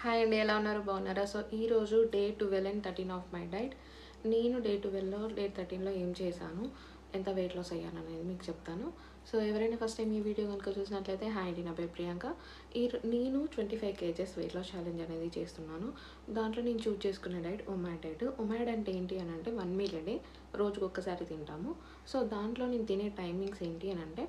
Hi అండి ఎలా ఉన్నారు? బాగున్నారా? సో ఈరోజు day twelve and thirteen of my diet. నేను డే ట్వెల్వ్లో డే థర్టీన్లో ఏం చేశాను? ఎంత వెయిట్ లాస్ అయ్యాను అనేది మీకు చెప్తాను. సో ఎవరైనా ఫస్ట్ టైం ఈ వీడియో కనుక చూసినట్లయితే హాయ్ అండి నా పేరు ప్రియాంక. ఈ నేను twenty five kgs weight loss challenge అనేది చేస్తున్నాను. దాంట్లో నేను చూజ్ చేసుకునే డైట్ ఒమాడ్ డైట్ ఒమాడ్ అంటే ఏంటి అని అంటే వన్ మీల్ డే రోజుకు ఒక్కసారి తింటాము. సో దాంట్లో నేను తినే టైమింగ్స్ ఏంటి అని అంటే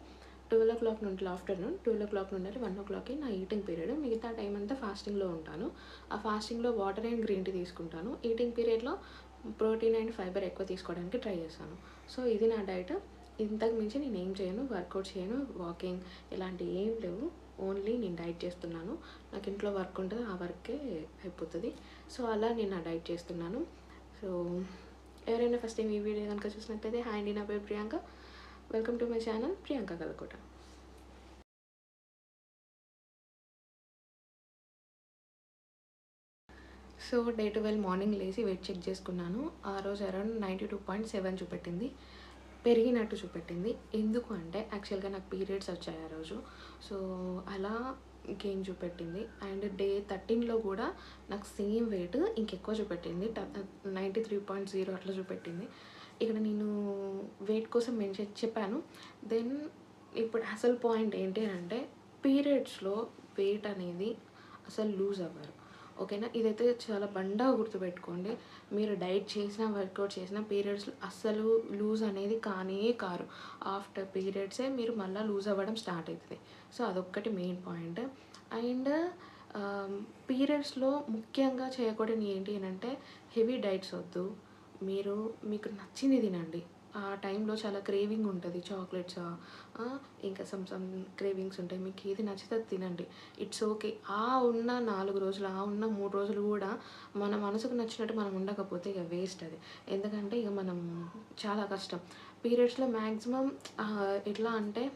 ట్వెల్వ్ ఓ క్లాక్ నుండి ఆఫ్టర్నూన్ ట్వెల్వ్ ఓ క్లాక్ నుండి వన్ ఓ క్లాక్కి నా ఈటింగ్ పీరియడ్. మిగతా టైం అంతా ఫాస్టింగ్లో ఉంటాను. ఆ ఫాస్టింగ్లో వాటర్ అండ్ గ్రీన్ టీ తీసుకుంటాను. ఈటింగ్ పీరియడ్లో ప్రోటీన్ అండ్ ఫైబర్ ఎక్కువ తీసుకోవడానికి ట్రై చేస్తాను. సో ఇది నా డైట్. ఇంతకు మించి నేను ఏం చేయను వర్కౌట్ చేయను వాకింగ్ ఇలాంటి ఏం లేవు. ఓన్లీ నేను డైట్ చేస్తున్నాను. నాకు ఇంట్లో వర్క్ ఉంటుంది ఆ వర్కే అయిపోతుంది. సో అలా నేను నా డైట్ చేస్తున్నాను. సో ఎవరైనా ఫస్ట్ టైం ఈ వీడియో కనుక చూసినట్లయితే హాయ్ అండి నా పేరు Priyanka. Welcome to my channel Priyanka Kalakota. So day twelve morning లేచి వెయిట్ చెక్ చేసుకున్నాను. ఆ రోజు around ninety two point seven చూపెట్టింది. పెరిగినట్టు చూపెట్టింది. ఎందుకు అంటే యాక్చువల్గా నాకు పీరియడ్స్ వచ్చాయి ఆ రోజు. సో అలా గెయిన్ చూపెట్టింది. అండ్ డే థర్టీన్లో కూడా నాకు సేమ్ వెయిట్ ఇంకెక్కువ చూపెట్టింది. నైంటీ త్రీ పాయింట్ జీరో అట్లా చూపెట్టింది. ఇక్కడ నేను వెయిట్ కోసం మెన్షన్ చెప్పాను. దెన్ ఇప్పుడు అసలు పాయింట్ ఏంటి అంటే పీరియడ్స్లో వెయిట్ అనేది అసలు లూజ్ అవ్వరు. ఓకేనా ఇదైతే చాలా బండా గుర్తుపెట్టుకోండి. మీరు డైట్ చేసినా వర్కౌట్ చేసినా పీరియడ్స్ అస్సలు లూజ్ అనేది కానే కారు. ఆఫ్టర్ పీరియడ్సే మీరు మళ్ళీ లూజ్ అవ్వడం స్టార్ట్ అవుతుంది సో అదొక్కటి మెయిన్ పాయింట్ అండ్ పీరియడ్స్లో ముఖ్యంగా చేయకూడని ఏంటి అని అంటే హెవీ డైట్స్ వద్దు. మీరు మీకు నచ్చింది తినండి. ఆ టైంలో చాలా క్రేవింగ్ ఉంటుంది చాక్లెట్స్ ఇంకా సమ్ సమ్ క్రేవింగ్స్ ఉంటాయి. మీకు ఏది నచ్చితే అది తినండి. It's okay. ఆ ఉన్న నాలుగు రోజులు ఆ ఉన్న మూడు రోజులు కూడా మన మనసుకు నచ్చినట్టు మనం ఉండకపోతే ఇక వేస్ట్ అది. ఎందుకంటే ఇక మనం చాలా కష్టం. పీరియడ్స్లో మ్యాక్సిమం ఎట్లా అంటే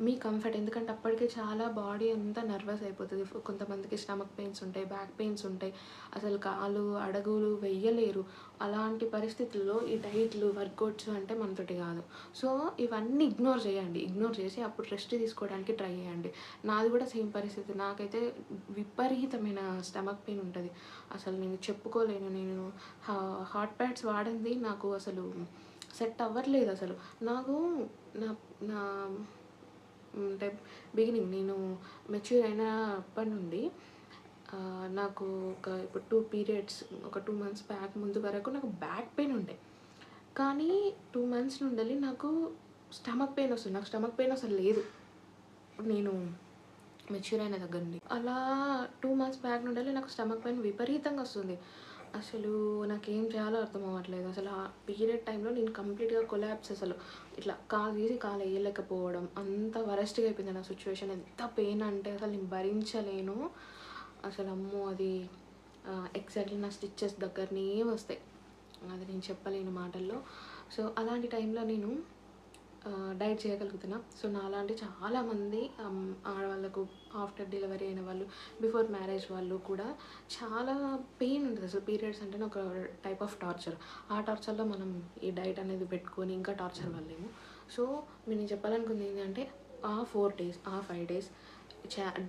మీ కంఫర్ట్. ఎందుకంటే అప్పటికే చాలా బాడీ అంతా నర్వస్ అయిపోతుంది. కొంతమందికి స్టమక్ పెయిన్స్ ఉంటాయి బ్యాక్ పెయిన్స్ ఉంటాయి. అసలు కాలు అడుగులు వెయ్యలేరు. అలాంటి పరిస్థితుల్లో ఈ డైట్లు వర్కౌట్స్ అంటే మనతోటి కాదు. సో ఇవన్నీ ఇగ్నోర్ చేయండి. ఇగ్నోర్ చేసి అప్పుడు రెస్ట్ తీసుకోవడానికి ట్రై చేయండి. నాది కూడా సేమ్ పరిస్థితి. నాకైతే విపరీతమైన స్టమక్ పెయిన్ ఉంటుంది. అసలు నేను చెప్పుకోలేను. నేను హాట్ ప్యాడ్స్ వాడింది నాకు అసలు సెట్ అవ్వట్లేదు అసలు. నాకు నా నా అంటే బిగినింగ్ నేను మెచ్యూర్ అయినప్పటి నుండి నాకు ఒక ఇప్పుడు టూ పీరియడ్స్ ఒక టూ మంత్స్ బ్యాక్ ముందు వరకు నాకు బ్యాక్ పెయిన్ ఉండే. కానీ టూ మంత్స్ నుండి నాకు స్టమక్ పెయిన్ వస్తుంది. నాకు స్టమక్ పెయిన్ అసలు లేదు. నేను మెచ్యూర్ అయిన దగ్గర నుండి. అలా టూ మంత్స్ బ్యాక్ నుండి నాకు స్టమక్ పెయిన్ విపరీతంగా వస్తుంది. అసలు నాకేం చేయాలో అర్థం అవ్వట్లేదు. అసలు ఆ పీరియడ్ టైంలో నేను కంప్లీట్గా కొలాబ్స్ అసలు. ఇట్లా కాలు తీసి కాలు వేయలేకపోవడం అంత వరస్ట్గా అయిపోయింది నా సిచ్యువేషన్. ఎంత పెయిన్ అంటే అసలు నేను భరించలేను. అసలు అమ్మో అది ఎగ్జాక్ట్లీ నా స్టిచ్చెస్ దగ్గరనే వస్తాయి. అది నేను చెప్పలేను మాటల్లో. సో అలాంటి టైంలో నేను డైట్ చేయగలుగుతున్నా. సో నాలాంటి చాలామంది ఆడవాళ్ళకు ఆఫ్టర్ డెలివరీ అయిన వాళ్ళు బిఫోర్ మ్యారేజ్ వాళ్ళు కూడా చాలా పెయిన్ ఉంటుంది. అసలు పీరియడ్స్ అంటే ఒక టైప్ ఆఫ్ టార్చర్. ఆ టార్చర్లో మనం ఈ డైట్ అనేది పెట్టుకొని ఇంకా టార్చర్ వల్లేము సో నేను చెప్పాలనుకుంది ఏంటంటే ఆ ఫోర్ డేస్ ఆ ఫైవ్ డేస్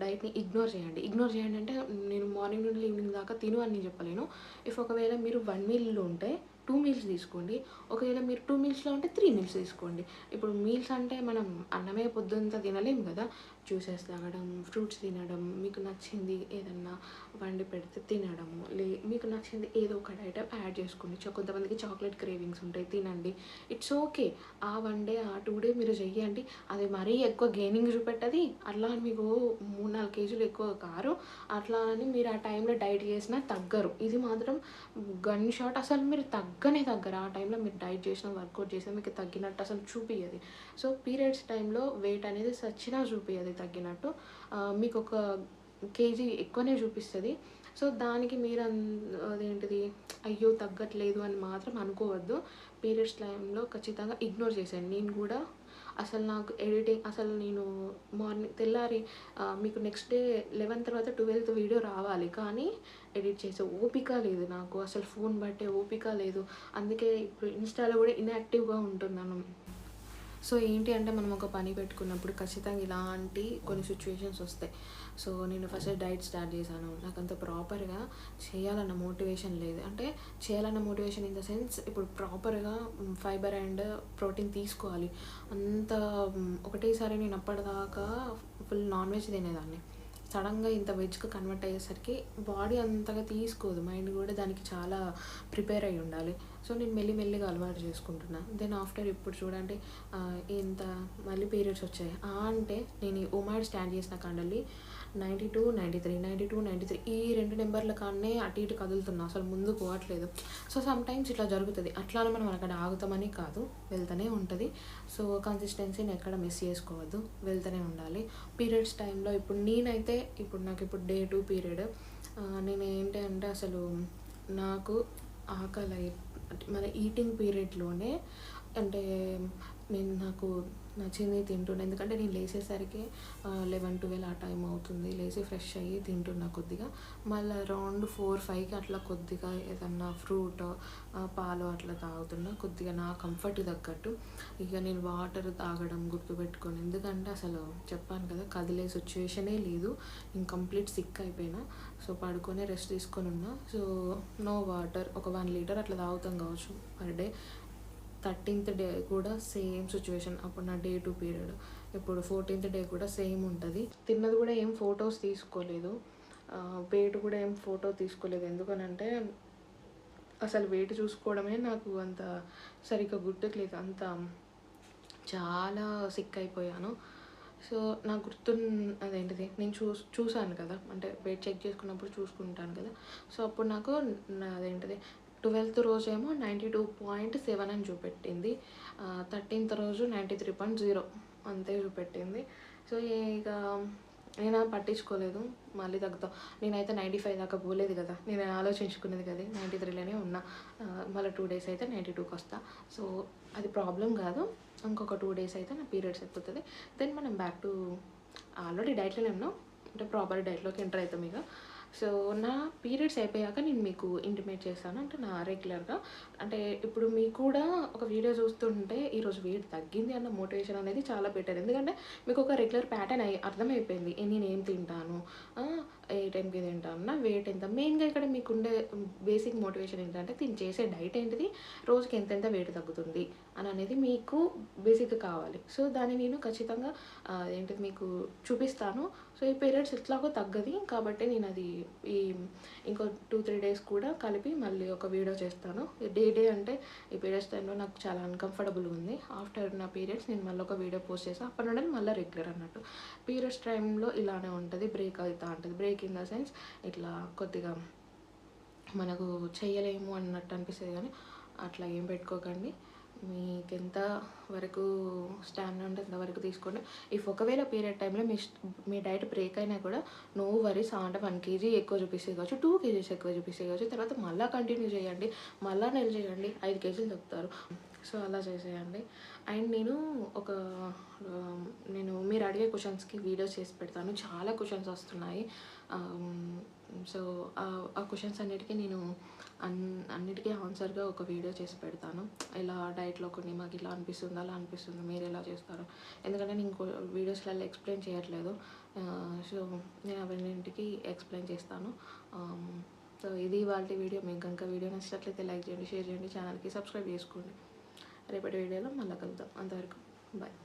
డైట్ని ఇగ్నోర్ చేయండి. ఇగ్నోర్ చేయండి అంటే నేను మార్నింగ్ నుండి ఈవినింగ్ దాకా తిను అని చెప్పలేను. ఇఫ్ ఒకవేళ మీరు వన్ మీల్లో ఉంటే టూ మీల్స్ తీసుకోండి. ఒకవేళ మీరు టూ మీల్స్లో ఉంటే త్రీ మీల్స్ తీసుకోండి. ఇప్పుడు మీల్స్ అంటే మనం అన్నమే పొద్దుంతా తినలేము కదా. జ్యూసెస్ తాగడం ఫ్రూట్స్ తినడం మీకు నచ్చింది ఏదన్నా వండి పెడితే తినడము లే మీకు నచ్చింది ఏదో ఒక ఐటమ్ యాడ్ చేసుకోండి. కొంతమందికి చాక్లెట్ క్రేవింగ్స్ ఉంటాయి తినండి. It's okay. ఆ వన్ డే ఆ టూ డే మీరు చెయ్యండి. అది మరీ ఎక్కువ గెయినింగ్ చూపెట్టది. అట్లా అని మీకు మూడు నాలుగు కేజీలు ఎక్కువ కారు. అట్లా అని మీరు ఆ టైంలో డైట్ చేసినా తగ్గరు. ఇది మాత్రం గన్ షాట్ అసలు మీరు తగ్గనే తగ్గరు. ఆ టైంలో మీరు డైట్ చేసినా వర్కౌట్ చేసినా మీకు తగ్గినట్టు అసలు చూపించదు సో పీరియడ్స్ టైంలో వెయిట్ అనేది సచ్చినా చూపించదు తగ్గినట్టు. మీకు ఒక కేజీ ఎక్కువనే చూపిస్తుంది. సో దానికి మీరు అదేంటిది అయ్యో తగ్గట్లేదు అని మాత్రం అనుకోవద్దు. పీరియడ్స్ టైంలో ఖచ్చితంగా ఇగ్నోర్ చేశాను నేను కూడా అసలు నాకు ఎడిటింగ్ అసలు నేను మార్నింగ్ తెల్లారి మీకు నెక్స్ట్ డే లెవెన్ తర్వాత ట్వెల్త్ వీడియో రావాలి. కానీ ఎడిట్ చేసే ఓపిక లేదు నాకు. అసలు ఫోన్ బట్టే ఓపిక లేదు. అందుకే ఇప్పుడు ఇన్స్టాలో కూడా ఇన్యాక్టివ్గా ఉంటున్నాను. సో ఏంటి అంటే మనం ఒక పని పెట్టుకున్నప్పుడు ఖచ్చితంగా ఇలాంటి కొన్ని సిచ్యువేషన్స్ వస్తాయి. సో నేను ఫస్ట్ డైట్ స్టార్ట్ చేశాను. నాకు అంత ప్రాపర్గా చేయాలన్న మోటివేషన్ లేదు. అంటే చేయాలన్న మోటివేషన్ ఇన్ ద సెన్స్ ఇప్పుడు ప్రాపర్గా ఫైబర్ అండ్ ప్రోటీన్ తీసుకోవాలి. అంత ఒకటేసారి నేను అప్పటిదాకా ఫుల్ నాన్ వెజ్ తినేదాన్ని. సడన్గా ఇంత వెజ్కి కన్వర్ట్ అయ్యేసరికి బాడీ అంతగా తీసుకోదు. మైండ్ కూడా దానికి చాలా ప్రిపేర్ అయి ఉండాలి. సో నేను మెల్లి మెల్లిగా అలవాటు చేసుకుంటున్నా. దెన్ ఆఫ్టర్ ఇప్పుడు చూడండి ఇంత మళ్ళీ పీరియడ్స్ వచ్చాయి. ఆ అంటే నేను ఈ స్టాండ్ చేసిన కండల్లి ninety two ninety three ninety two ninety three ఈ రెండు నెంబర్ల కాడనే అటు ఇటు కదులుతున్నా. అసలు ముందు పోవట్లేదు. సో సమ్ టైమ్స్ ఇట్లా జరుగుతుంది. అట్లా మనం అక్కడ ఆగుతామని కాదు. వెళ్తూనే ఉంటుంది. సో కన్సిస్టెన్సీని ఎక్కడ మిస్ చేసుకోవద్దు. వెళ్తూనే ఉండాలి. పీరియడ్స్ టైంలో ఇప్పుడు నేనైతే ఇప్పుడు నాకు ఇప్పుడు డే టూ పీరియడ్ నేను ఏంటి అంటే అసలు నాకు ఆకలి మన ఈటింగ్ పీరియడ్లోనే అంటే నేను నాకు నచ్చింది తింటున్నా ఎందుకంటే నేను లేచేసరికి లెవెన్ ట్వెల్వ్ ఆ టైం అవుతుంది. లేచి ఫ్రెష్ అయ్యి తింటున్నా కొద్దిగా. మళ్ళీ అరౌండ్ ఫోర్ ఫైవ్కి అట్లా కొద్దిగా ఏదన్నా ఫ్రూట్ పాలు అట్లా తాగుతున్నా. కొద్దిగా నా కంఫర్ట్ తగ్గట్టు. ఇక నేను వాటర్ తాగడం గుర్తుపెట్టుకొని ఎందుకంటే అసలు చెప్పాను కదా కదిలే సిచ్యువేషనే లేదు. నేను కంప్లీట్ సిక్ అయిపోయినా. సో పడుకొని రెస్ట్ తీసుకొని ఉన్నా. సో నో వాటర్ ఒక వన్ లీటర్ అట్లా తాగుతాం కావచ్చు పర్ డే థర్టీన్త్ డే కూడా సేమ్ సిచ్యువేషన్. అప్పుడు నా డే టూ పీరియడ్. ఇప్పుడు ఫోర్టీన్త్ డే కూడా సేమ్ ఉంటుంది. తిన్నది కూడా ఏం ఫొటోస్ తీసుకోలేదు. వెయిట్ కూడా ఏం ఫోటో తీసుకోలేదు. ఎందుకనంటే అసలు వెయిట్ చూసుకోవడమే నాకు అంత సరిగ్గా గుర్తుకులేదు. అంత చాలా సిక్ అయిపోయాను. సో నాకు గుర్తు అదేంటిది? నేను చూ చూసాను కదా. అంటే వెయిట్ చెక్ చేసుకున్నప్పుడు చూసుకుంటాను కదా. సో అప్పుడు నాకు నా- అదేంటిది? ట్వెల్త్ రోజు ఏమో నైంటీ టూ పాయింట్ సెవెన్ అని చూపెట్టింది. థర్టీన్త్ రోజు నైంటీ త్రీ పాయింట్ జీరో అంతే చూపెట్టింది. సో ఇక నేను పట్టించుకోలేదు. మళ్ళీ తగ్గుతాం. నేనైతే నైంటీ ఫైవ్ దాకా పోలేదు కదా. నేను ఆలోచించుకునేది కదా నైంటీ త్రీలోనే ఉన్నా. మళ్ళీ టూ డేస్ అయితే నైంటీ టూకి వస్తా. సో అది ప్రాబ్లం కాదు. ఇంకొక టూ డేస్ అయితే నా పీరియడ్స్ అయిపోతుంది దెన్ మనం బ్యాక్ టు ఆల్రెడీ డైట్లోనే ఉన్నాం. అంటే ప్రాపర్ డైట్లోకి ఎంటర్ అవుతాం ఇక. సో నా పీరియడ్స్ అయిపోయాక నేను మీకు ఇంటిమేట్ చేస్తాను. అంటే నా రెగ్యులర్గా. అంటే ఇప్పుడు మీకు కూడా ఒక వీడియో చూస్తుంటే ఈరోజు వెయిట్ తగ్గింది అన్న మోటివేషన్ అనేది చాలా బెటర్. ఎందుకంటే మీకు ఒక రెగ్యులర్ ప్యాటర్న్ అయి అర్థమైపోయింది. నేను ఏం తింటాను ఏ టైంకి తింటామన్నా వెయిట్ ఎంత మెయిన్గా ఇక్కడ మీకు ఉండే బేసిక్ మోటివేషన్ ఏంటంటే దీన్ని చేసే డైట్ ఏంటిది? రోజుకి ఎంతెంత వెయిట్ తగ్గుతుంది అని అనేది మీకు బేసిక్గా కావాలి. సో దాన్ని నేను ఖచ్చితంగా ఏంటిది మీకు చూపిస్తాను. సో ఈ పీరియడ్స్ ఎట్లాగో తగ్గది. కాబట్టి నేను అది ఈ ఇంకో టూ త్రీ డేస్ కూడా కలిపి మళ్ళీ ఒక వీడియో చేస్తాను. డే డే అంటే ఈ పీరియడ్స్ టైంలో నాకు చాలా అన్కంఫర్టబుల్ ఉంది. ఆఫ్టర్ నా పీరియడ్స్ నేను మళ్ళీ ఒక వీడియో పోస్ట్ చేస్తాను అప్పటి నుండి మళ్ళీ రెగ్యులర్ అన్నట్టు. పీరియడ్స్ టైంలో ఇలానే ఉంటుంది. బ్రేక్ అవుతా ఉంటుంది. బ్రేక్ ఇన్ ద సెన్స్ ఇట్లా కొద్దిగా మనకు చేయలేము అన్నట్టు అనిపిస్తుంది కానీ అట్లా ఏం పెట్టుకోకండి. మీకు ఎంత వరకు స్టామినా ఉంటే అంతవరకు తీసుకోండి. ఇఫ్ ఒకవేళ పీరియడ్ టైంలో మీ మీ డైట్ బ్రేక్ అయినా కూడా నో వరీస్ అంటే వన్ కేజీ ఎక్కువ చూపిస్తే కావచ్చు టూ కేజీస్ ఎక్కువ చూపిస్తే కావచ్చు తర్వాత మళ్ళీ కంటిన్యూ చేయండి మళ్ళీ నెల చేయండి ఐదు కేజీలు తగ్గుతారు. సో అలా చేసేయండి. అండ్ నేను ఒక నేను మీరు అడిగే క్వశ్చన్స్కి వీడియోస్ చేసి పెడతాను. చాలా క్వశ్చన్స్ వస్తున్నాయి. సో ఆ క్వశ్చన్స్ అన్నిటికీ నేను అన్ అన్నిటికీ ఆన్సర్గా ఒక వీడియో చేసి పెడతాను. ఇలా డైట్లో కొన్ని మాకు ఇలా అనిపిస్తుంది అలా అనిపిస్తుంది మీరు ఎలా చేస్తారు. ఎందుకంటే నేను ఇంకో వీడియోస్లలో ఎక్స్ప్లెయిన్ చేయట్లేదు. సో నేను అవన్నింటికి ఎక్స్ప్లెయిన్ చేస్తాను. సో ఇది వాళ్ళ వీడియో. మీకు కనుక వీడియో నచ్చినట్లయితే లైక్ చేయండి షేర్ చేయండి ఛానల్కి సబ్స్క్రైబ్ చేసుకోండి. రేపటి వీడియోలో మళ్ళీ కలుద్దాం. అంతవరకు బాయ్